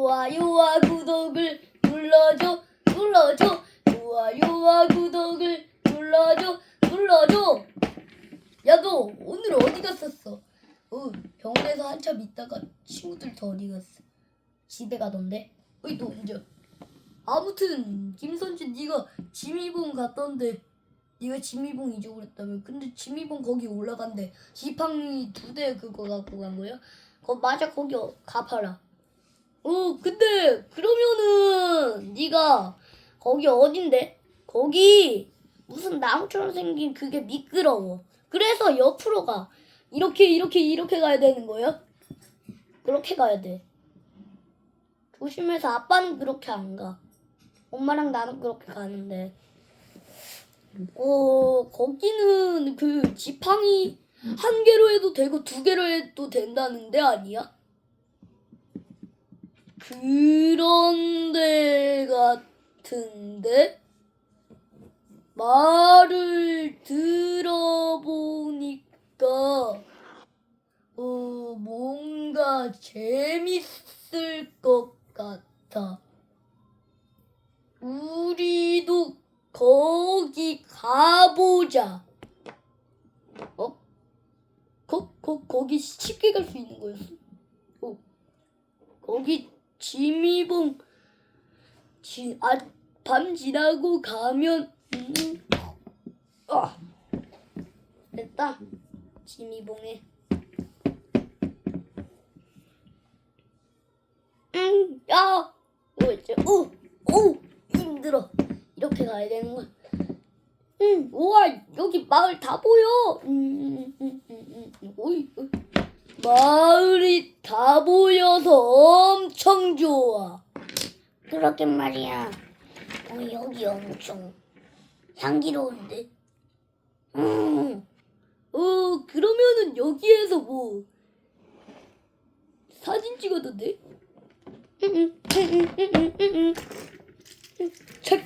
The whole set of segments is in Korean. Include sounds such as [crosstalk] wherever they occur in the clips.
좋아요와 구독을 눌러줘 눌러줘 좋아요와 구독을 눌러줘 눌러줘 야 너 오늘 어디 갔었어? 어 병원에서 한참 있다가 친구들 다 어디 갔어? 집에 가던데? 어이 너 언제? 아무튼 김선진 네가 지미봉 갔던데 네가 지미봉 잊어버렸다며 근데 지미봉 거기 올라간대 지팡이 두 대 그거 갖고 간 거야? 거 맞아 거기 어- 가봐라 어 근데 그러면은 네가 거기 어딘데? 거기 무슨 나무처럼 생긴 그게 미끄러워 그래서 옆으로 가 이렇게 이렇게 이렇게 가야 되는 거야? 그렇게 가야 돼 조심해서 아빠는 그렇게 안 가. 엄마랑 나는 그렇게 가는데. 어, 거기는 그 지팡이 한 개로 해도 되고 두 개로 해도 된다는데 아니야? 그런 데 같은데? 말을 들어보니까 어, 뭔가 재밌을 것 같아. 우리도 거기 가보자. 어? 거, 거, 거기 쉽게 갈 수 있는 거였어. 어. 거기 지미봉 지, 아, 밤 지나고 가면 음, 아, 됐다. 지미봉에. 응, 야, 어, 이제, 오, 오, 힘들어. 이렇게 가야 되는 거야. 응, 우와, 여기 마을 다 보여. 음, 음, 음, 음, 음, 오이, 어. 마을이 다 보여서 엄청 좋아. 그러게 말이야. 어, 여기 엄청 향기로운데. 음, 어, 그러면은 여기에서 뭐 사진 찍어도 돼? 책.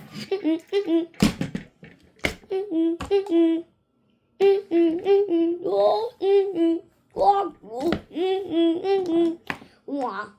어, 와, 오, 우와,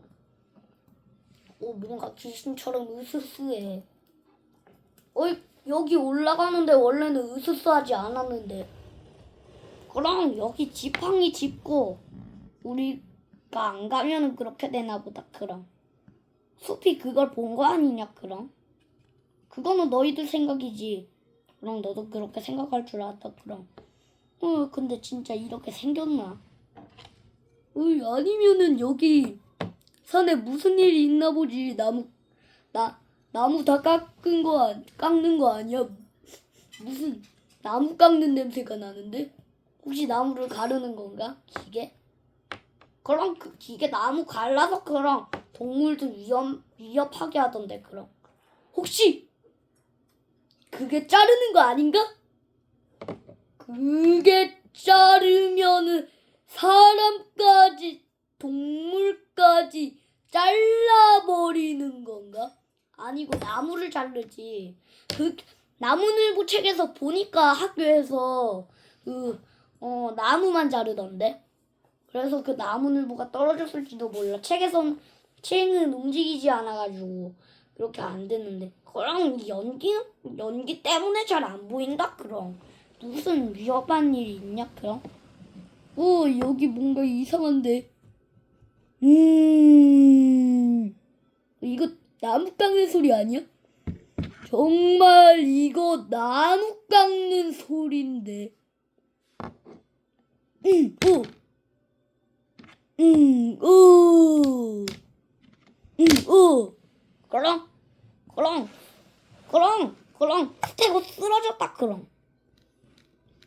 뭔가 귀신처럼 으스스해. 어이, 여기 올라가는데 원래는 으스스하지 않았는데. 그럼 여기 지팡이 짚고 우리가 안 가면은 그렇게 되나 보다. 그럼. 숲이 그걸 본 거 아니냐, 그럼? 그거는 너희들 생각이지. 그럼 너도 그렇게 생각할 줄 알았다, 그럼. 어, 근데 진짜 이렇게 생겼나? 어이, 아니면은 여기 산에 무슨 일이 있나 보지. 나무, 나, 나무 다 깎은 거, 아- 깎는 거 아니야? 무슨 나무 깎는 냄새가 나는데? 혹시 나무를 가르는 건가? 기계? 그럼 그 기계 나무 갈라서 그럼 동물들 위험, 위협하게 하던데, 그럼. 혹시 그게 자르는 거 아닌가? 그게 자르면은 사람까지 동물까지 잘라버리는 건가? 아니고 나무를 자르지. 그 나무늘보 책에서 보니까 학교에서 그 어, 나무만 자르던데. 그래서 그 나무늘보가 떨어졌을지도 몰라. 책에선 책은 움직이지 않아가지고 그렇게 안 됐는데. 그럼 연기 연기 때문에 잘 안 보인다. 그럼 무슨 위험한 일이 있냐? 그럼. 어 여기 뭔가 이상한데. 음 이거 나무 깎는 소리 아니야? 정말 이거 나무 깎는 소리인데. 음, 오. 음, 오. 음, 오. 그럼, 그럼, 그럼, 그럼, 스테고 쓰러졌다, 그럼.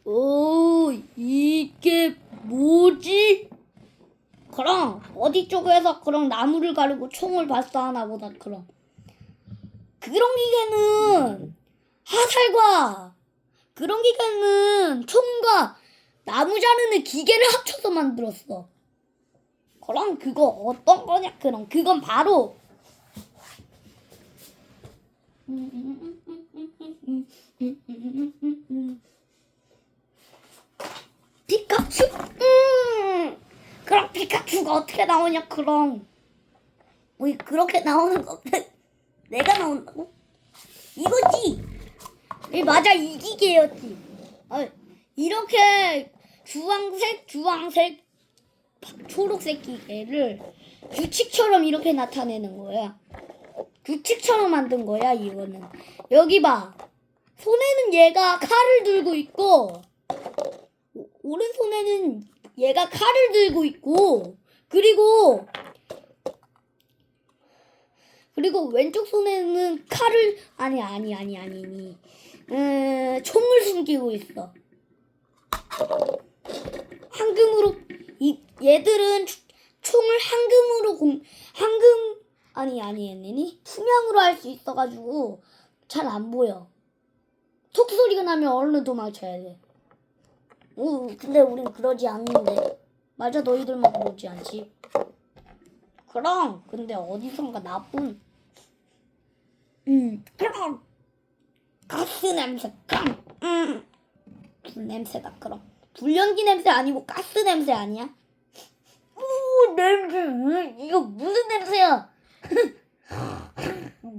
오, 이게 뭐지? 그럼, 어디 쪽에서 그럼 나무를 가르고 총을 발사하나 보다, 그럼. 그런 기계는 화살과 그런 기계는 총과 나무 자르는 기계를 합쳐서 만들었어. 그럼 그거 어떤 거냐? 그럼 그건 바로 피카츄? 음. 그럼 피카츄가 어떻게 나오냐? 그럼 우리 그렇게 나오는 거 [laughs] 내가 나온다고? 이거지. 이 맞아 이 기계였지. 어, 이렇게 주황색, 주황색, 초록색 기계를 규칙처럼 이렇게 나타내는 거야. 규칙처럼 만든 거야 이거는. 여기 봐. 손에는 얘가 칼을 들고 있고 오- 오른손에는 얘가 칼을 들고 있고 그리고 그리고 왼쪽 손에는 칼을 아니 아니 아니 아니니 음, 총을 숨기고 있어. 황금으로 이 얘들은 추- 총을 황금으로 공 황금 아니 아니 아니니 투명으로 할 수 있어가지고 잘 안 보여. 톡 소리가 나면 얼른 도망쳐야 돼. 오 근데 우린 그러지 않는데 맞아 너희들만 그러지 않지. 그럼 근데 어디선가 나쁜 음 그럼 가스 냄새 그럼 음불 냄새다 그럼 불연기 냄새 아니고 가스 냄새 아니야? 오 냄새 으, 이거 무슨 냄새야? [laughs]